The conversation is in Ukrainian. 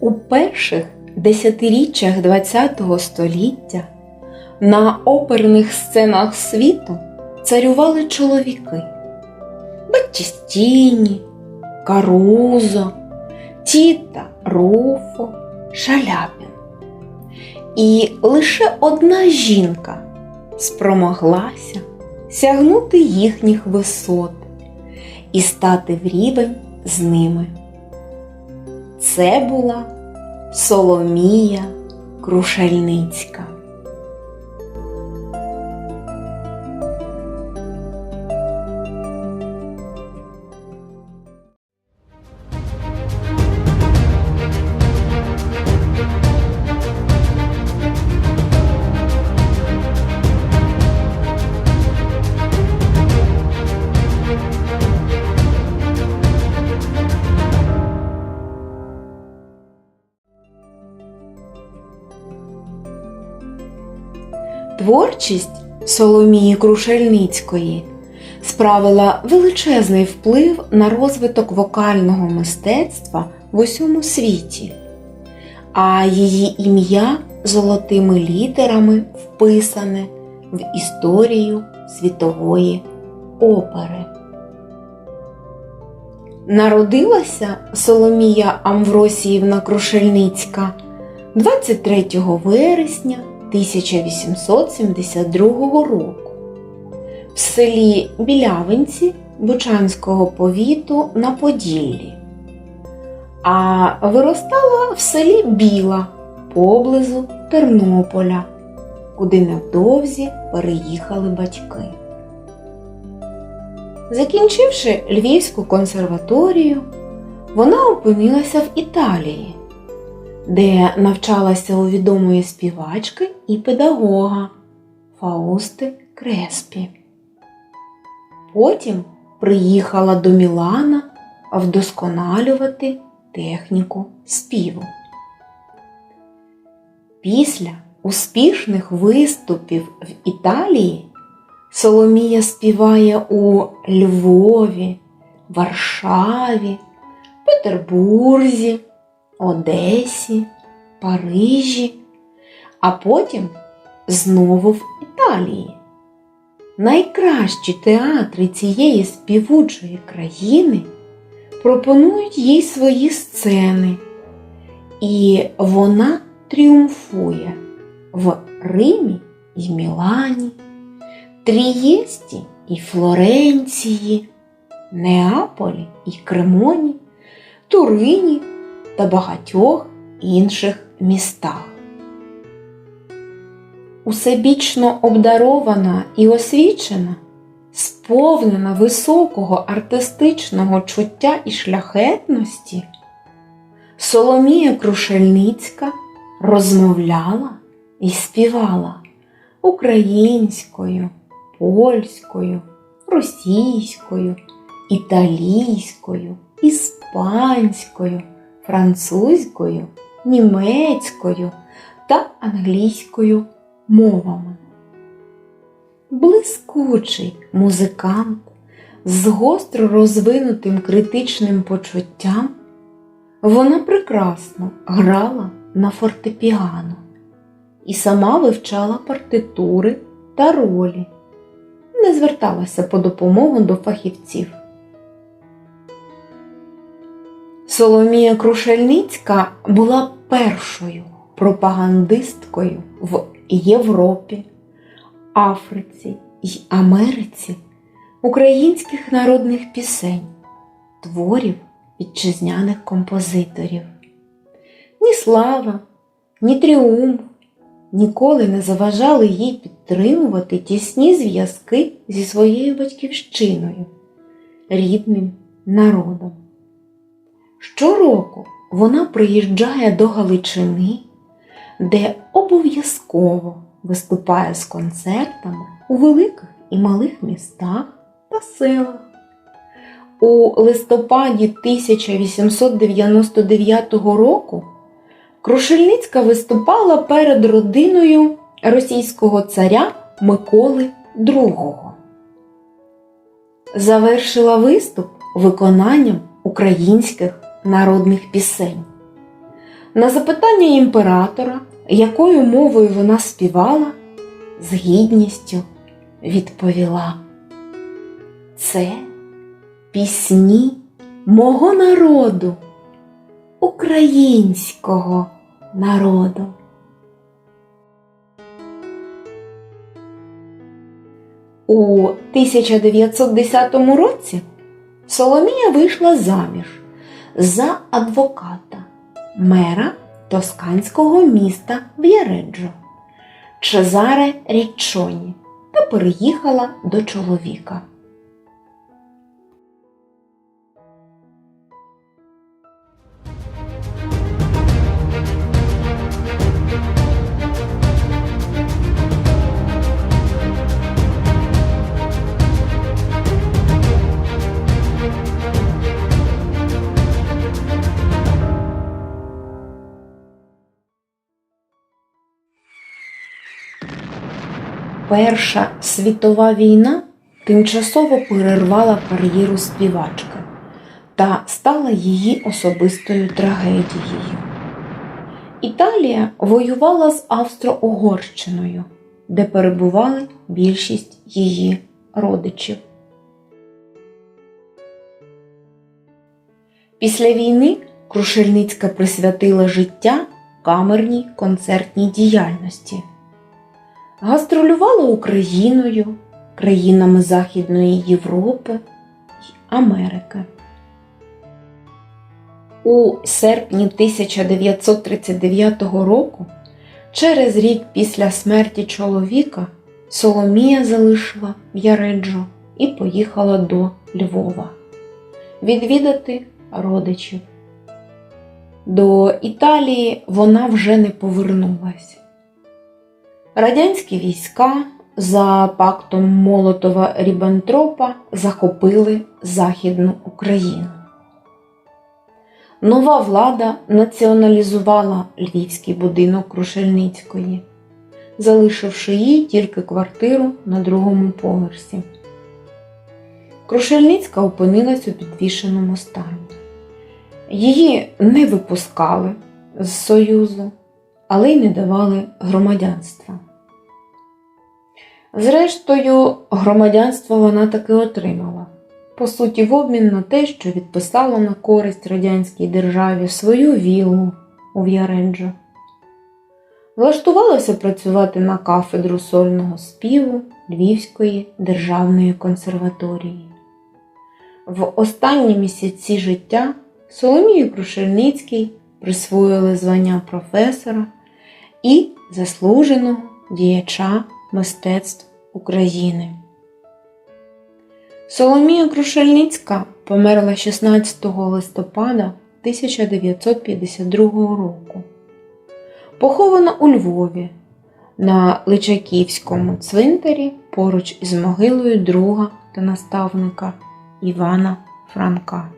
У перших десятиріччях ХХ століття на оперних сценах світу царювали чоловіки Баттістіні, Карузо, Тіта, Руфо, Шаляпін. І лише одна жінка спромоглася сягнути їхніх висот і стати в рівень з ними. Це була Соломія Крушельницька. Творчість Соломії Крушельницької справила величезний вплив на розвиток вокального мистецтва в усьому світі, а її ім'я золотими літерами вписане в історію світової опери. Народилася Соломія Амвросіївна Крушельницька 23 вересня 1872 року. В селі Білявинці Бучанського повіту на Поділлі, а виростала в селі Біла поблизу Тернополя, куди невдовзі переїхали батьки. Закінчивши Львівську консерваторію, вона опинилася в Італії де навчалася у відомої співачки і педагога Фаусти Креспі. Потім приїхала до Мілана вдосконалювати техніку співу. Після успішних виступів в Італії Соломія співає у Львові, Варшаві, Петербурзі. Одесі, Парижі, а потім знову в Італії. Найкращі театри цієї співучої країни пропонують їй свої сцени, і вона тріумфує в Римі і Мілані, Трієсті і Флоренції, Неаполі і Кремоні, Турині та багатьох інших містах. Усебічно обдарована і освічена, сповнена високого артистичного чуття і шляхетності, Соломія Крушельницька розмовляла і співала українською, польською, російською, італійською, іспанською французькою, німецькою та англійською мовами. Блискучий музикант з гостро розвинутим критичним почуттям, вона прекрасно грала на фортепіано і сама вивчала партитури та ролі, не зверталася по допомогу до фахівців. Соломія Крушельницька була першою пропагандисткою в Європі, Африці й Америці українських народних пісень, творів вітчизняних композиторів. Ні слава, ні тріумф ніколи не заважали їй підтримувати тісні зв'язки зі своєю батьківщиною, рідним народом. Щороку вона приїжджає до Галичини, де обов'язково виступає з концертами у великих і малих містах та селах. У листопаді 1899 року Крушельницька виступала перед родиною російського царя Миколи II. Завершила виступ виконанням українських народних пісень. На запитання імператора, якою мовою вона співала, з гідністю відповіла. Це пісні мого народу, українського народу. У 1910 році Соломія вийшла заміж за адвоката, мера тосканського міста В'яреджо Чезаре Річчоні та переїхала до чоловіка. Перша світова війна тимчасово перервала кар'єру співачки та стала її особистою трагедією. Італія воювала з Австро-Угорщиною, де перебували більшість її родичів. Після війни Крушельницька присвятила життя камерній концертній діяльності. Гастролювала Україною, країнами Західної Європи й Америки. У серпні 1939 року, через рік після смерті чоловіка, Соломія залишила В'яреджо і поїхала до Львова відвідати родичів. До Італії вона вже не повернулась. Радянські війська за пактом Молотова Ріббентропа захопили Західну Україну. Нова влада націоналізувала львівський будинок Крушельницької, залишивши їй тільки квартиру на другому поверсі. Крушельницька опинилась у підвішеному стані. Її не випускали з Союзу, але й не давали громадянства. Зрештою, громадянство вона таки отримала, по суті, в обмін на те, що відписала на користь радянській державі свою віллу у В'яреджо. Влаштувалася працювати на кафедру сольного співу Львівської державної консерваторії. В останні місяці життя Соломію Крушельницькій присвоїли звання професора і заслуженого діяча мистецтв України. Соломія Крушельницька померла 16 листопада 1952 року. Похована у Львові на Личаківському цвинтарі поруч із могилою друга та наставника Івана Франка.